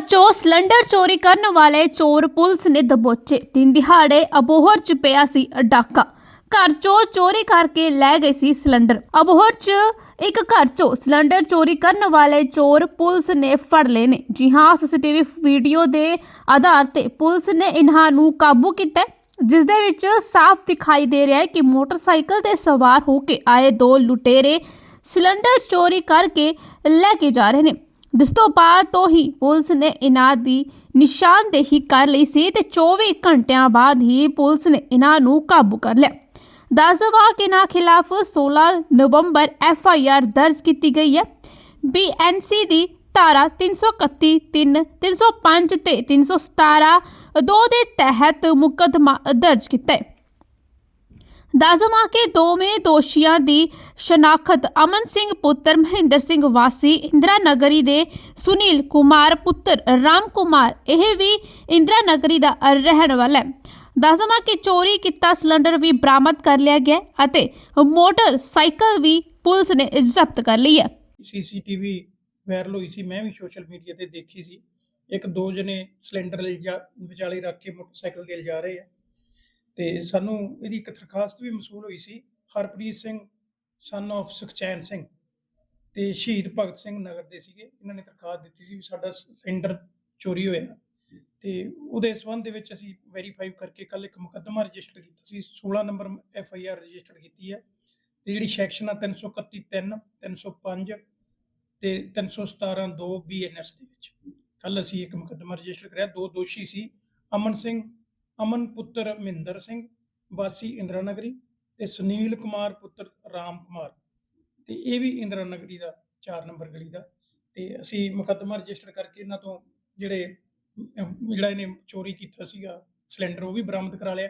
ਘਰ ਚੋਂ ਸਿਲੰਡਰ ਚੋਰੀ ਕਰਨ ਵਾਲੇ ਚੋਰ ਪੁਲਿਸ ਨੇ ਦਬੋਚੇ। ਦਿਨ ਦਿਹਾੜੇ ਅਬੋਹਰ ਚ ਪਿਆ ਸੀ ਡਾਕਾ। ਘਰ ਚੋਂ ਚੋਰੀ ਕਰਕੇ ਲੈ ਗਏ ਸੀ ਸਿਲੰਡਰ। ਅਬੋਹਰ ਚ ਇੱਕ ਘਰ ਚੋਂ ਸਿਲੰਡਰ ਚੋਰੀ ਕਰਨ ਵਾਲੇ ਚੋਰ ਪੁਲਿਸ ਨੇ ਫੜ ਲਏ ਨੇ। ਜੀ ਹਾਂ ਸੀਸੀਟੀਵੀ ਵੀਡੀਓ ਦੇ ਆਧਾਰ ਤੇ ਪੁਲਿਸ ਨੇ ਇਹਨਾਂ ਨੂੰ ਕਾਬੂ ਕੀਤਾ ਹੈ, ਜਿਸ ਦੇ ਵਿੱਚ ਸਾਫ਼ ਦਿਖਾਈ ਦੇ ਰਿਹਾ ਹੈ ਕਿ ਮੋਟਰਸਾਈਕਲ ਤੇ ਸਵਾਰ ਹੋ ਕੇ ਆਏ ਦੋ ਲੁਟੇਰੇ ਸਿਲੰਡਰ ਚੋਰੀ ਕਰਕੇ ਲੈ ਕੇ ਜਾ ਰਹੇ ਨੇ। ਜਿਸ ਤੋਂ ਬਾਅਦ ਤੋਂ ਹੀ ਪੁਲਿਸ ਨੇ ਇਹਨਾਂ ਦੀ ਨਿਸ਼ਾਨਦੇਹੀ ਕਰ ਲਈ ਸੀ ਤੇ 24 ਘੰਟਿਆਂ ਬਾਅਦ ਹੀ ਪੁਲਿਸ ਨੇ ਇਹਨਾਂ ਨੂੰ ਕਾਬੂ ਕਰ ਲਿਆ ਦੱਸਵਾ ਕਿ ਇਹਨਾਂ ਖਿਲਾਫ 16 ਨਵੰਬਰ ਐਫ ਆਈ ਆਰ ਦਰਜ ਕੀਤੀ ਗਈ ਹੈ ਬੀਐਨਸੀ ਦੀ ਧਾਰਾ 331 3 305 ਤੇ 317 ਦੋ ਦੇ ਤਹਿਤ ਮੁਕੱਦਮਾ ਦਰਜ ਕੀਤਾ ਹੈ ਦੱਸਵਾਂ ਕਿ ਦੋਵੇਂ ਦੋਸ਼ੀਆਂ ਦੀ ਸ਼ਨਾਖਤ ਅਮਨ ਸਿੰਘ ਪੁੱਤਰ ਮਹਿੰਦਰ ਸਿੰਘ ਵਾਸੀ ਇੰਦਰਾ ਨਗਰੀ ਦੇ ਸੁਨੀਲ ਕੁਮਾਰ ਪੁੱਤਰ ਰਾਮ ਕੁਮਾਰ, ਇਹ ਵੀ ਇੰਦਰਾ ਨਗਰੀ ਦਾ ਰਹਿਣ ਵਾਲਾ ਹੈ। ਦੱਸਵਾਂ ਕਿ ਚੋਰੀ ਕੀਤਾ ਸਿਲੰਡਰ ਵੀ ਬਰਾਮਦ ਕਰ ਲਿਆ ਗਿਆ ਅਤੇ ਮੋਟਰਸਾਈਕਲ ਵੀ ਪੁਲਿਸ ਨੇ ਜ਼ਬਤ ਕਰ ਲਈ ਹੈ। ਸੀਸੀਟੀਵੀ ਵਾਇਰਲ ਹੋਈ ਸੀ, ਮੈਂ ਵੀ ਸੋਸ਼ਲ ਮੀਡੀਆ ਤੇ ਦੇਖੀ ਸੀ। ਇੱਕ ਦੋ ਜਣੇ ਸਿਲੰਡਰ ਵਿਚਾਲੇ ਰੱਖ ਕੇ ਮੋਟਰਸਾਈਕਲ ਤੇ ਲਿਜਾ ਰਹੇ ਆ। ਤੇ ਸਾਨੂੰ ਇਹਦੀ ਇੱਕ ਦਰਖਾਸਤ ਵੀ ਮਸੂਲ ਹੋਈ ਸੀ ਹਰਪ੍ਰੀਤ ਸਿੰਘ ਸਨ of ਸੁਖਚੈਨ ਸਿੰਘ ਤੇ ਸ਼ਹੀਦ ਭਗਤ ਸਿੰਘ ਨਗਰ ਦੇ ਸੀਗੇ। ਇਹਨਾਂ ਨੇ ਦਰਖਾਸਤ ਦਿੱਤੀ ਸੀ ਵੀ ਸਾਡਾ ਸਿਲੰਡਰ ਚੋਰੀ ਹੋਇਆ ਤੇ ਉਹਦੇ ਸਬੰਧ ਦੇ ਵਿੱਚ ਅਸੀਂ ਵੈਰੀਫਾਈ ਕਰਕੇ ਕੱਲ ਇੱਕ ਮੁਕੱਦਮਾ ਰਜਿਸਟਰ ਕੀਤਾ ਸੀ 16 number F I R register ਕੀਤੀ ਹੈ ਤੇ ਜਿਹੜੀ ਸੈਕਸ਼ਨ ਆ 331 3 305 ਤੇ 317 2 ਬੀਐਨਐਸ ਦੇ ਵਿੱਚ। ਕੱਲ ਅਸੀਂ ਇੱਕ ਮੁਕੱਦਮਾ ਰਜਿਸਟਰ ਕਰਿਆ ਦੋ ਦੋਸ਼ੀ ਸੀ ਅਮਨ ਸਿੰਘ ਅਮਨ ਪੁੱਤਰ ਮਹਿੰਦਰ ਸਿੰਘ ਵਾਸੀ ਇੰਦਰਾ ਨਗਰੀ ਤੇ ਸੁਨੀਲ ਕੁਮਾਰ ਪੁੱਤਰ ਰਾਮ ਕੁਮਾਰ। ਤੇ ਇਹ ਵੀ ਇੰਦਰਾ ਨਗਰੀ ਦਾ 4 ਨੰਬਰ ਗਲੀ ਦਾ। ਤੇ ਅਸੀਂ ਮੁਕੱਦਮਾ ਰਜਿਸਟਰ ਕਰਕੇ ਇਹਨਾਂ ਤੋਂ ਜਿਹੜੇ ਜਿਹੜਾ ਇਹਨੇ ਚੋਰੀ ਕੀਤਾ ਸੀਗਾ ਸਿਲੰਡਰ ਉਹ ਵੀ ਬਰਾਮਦ ਕਰਾ ਲਿਆ।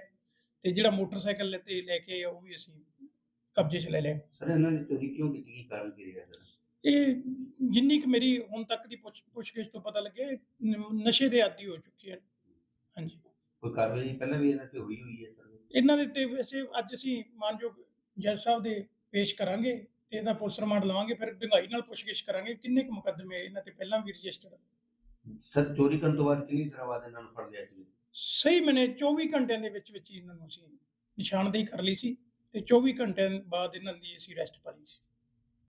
ਤੇ ਜਿਹੜਾ ਮੋਟਰਸਾਈਕਲ ਤੇ ਲੈ ਕੇ ਆਏ ਆ, ਉਹ ਵੀ ਅਸੀਂ ਕਬਜ਼ੇ 'ਚ ਲੈ ਲਿਆ। ਸਰ ਇਹਨਾਂ ਨੇ ਚੋਰੀ ਕਿਉਂ ਕੀਤੀ? ਕੀ ਕਾਰਨ ਕੀ ਰਿਹਾ ਸਰ? ਇਹ ਜਿੰਨੀ ਕੁ ਮੇਰੀ ਹੁਣ ਤੱਕ ਦੀ ਪੁੱਛ ਪੁੱਛਗਿੱਛ ਤੋਂ ਪਤਾ ਲੱਗਿਆ ਨਸ਼ੇ ਦੇ ਆਦੀ ਹੋ ਚੁੱਕੇ ਹਨ। ਕੋਈ ਕਾਰਵਾਈ ਪਹਿਲਾਂ ਵੀ ਇਹਨਾਂ ਤੇ ਹੋਈ ਹੋਈ ਹੈ ਸਰ। ਇਹਨਾਂ ਦੇ ਤੇ ਵੈਸੇ ਅੱਜ ਅਸੀਂ ਮਾਨਯੋਗ ਜੱਜ ਸਾਹਿਬ ਦੇ ਪੇਸ਼ ਕਰਾਂਗੇ ਤੇ ਇਹਦਾ ਪੁਲਿਸ ਰਿਮਾਂਡ ਲਵਾਂਗੇ ਫਿਰ ਡੂੰਘਾਈ ਨਾਲ ਪੁੱਛਗਿੱਛ ਕਰਾਂਗੇ ਕਿੰਨੇ ਕੁ ਮੁਕੱਦਮੇ ਇਹਨਾਂ ਤੇ ਪਹਿਲਾਂ ਵੀ ਰਜਿਸਟਰਡ। ਸਰ ਚੋਰੀ ਕਰਨ ਤੋਂ ਬਾਅਦ ਕਿੰਨੀ ਦਿਨਾਂ ਬਾਅਦ ਇਹਨਾਂ ਨੂੰ ਫੜ ਲਿਆ ਸੀ? ਸਹੀ ਮੈਨੇ 24 ਘੰਟਿਆਂ ਦੇ ਵਿੱਚ ਵਿੱਚ ਇਹਨਾਂ ਨੂੰ ਅਸੀਂ ਨਿਸ਼ਾਨਦੇਹੀ ਕਰ ਲਈ ਸੀ ਤੇ 24 ਘੰਟਿਆਂ ਬਾਅਦ ਇਹਨਾਂ ਦੀ ਅਸੀਂ ਅਰੈਸਟ ਪਾ ਲਈ ਸੀ।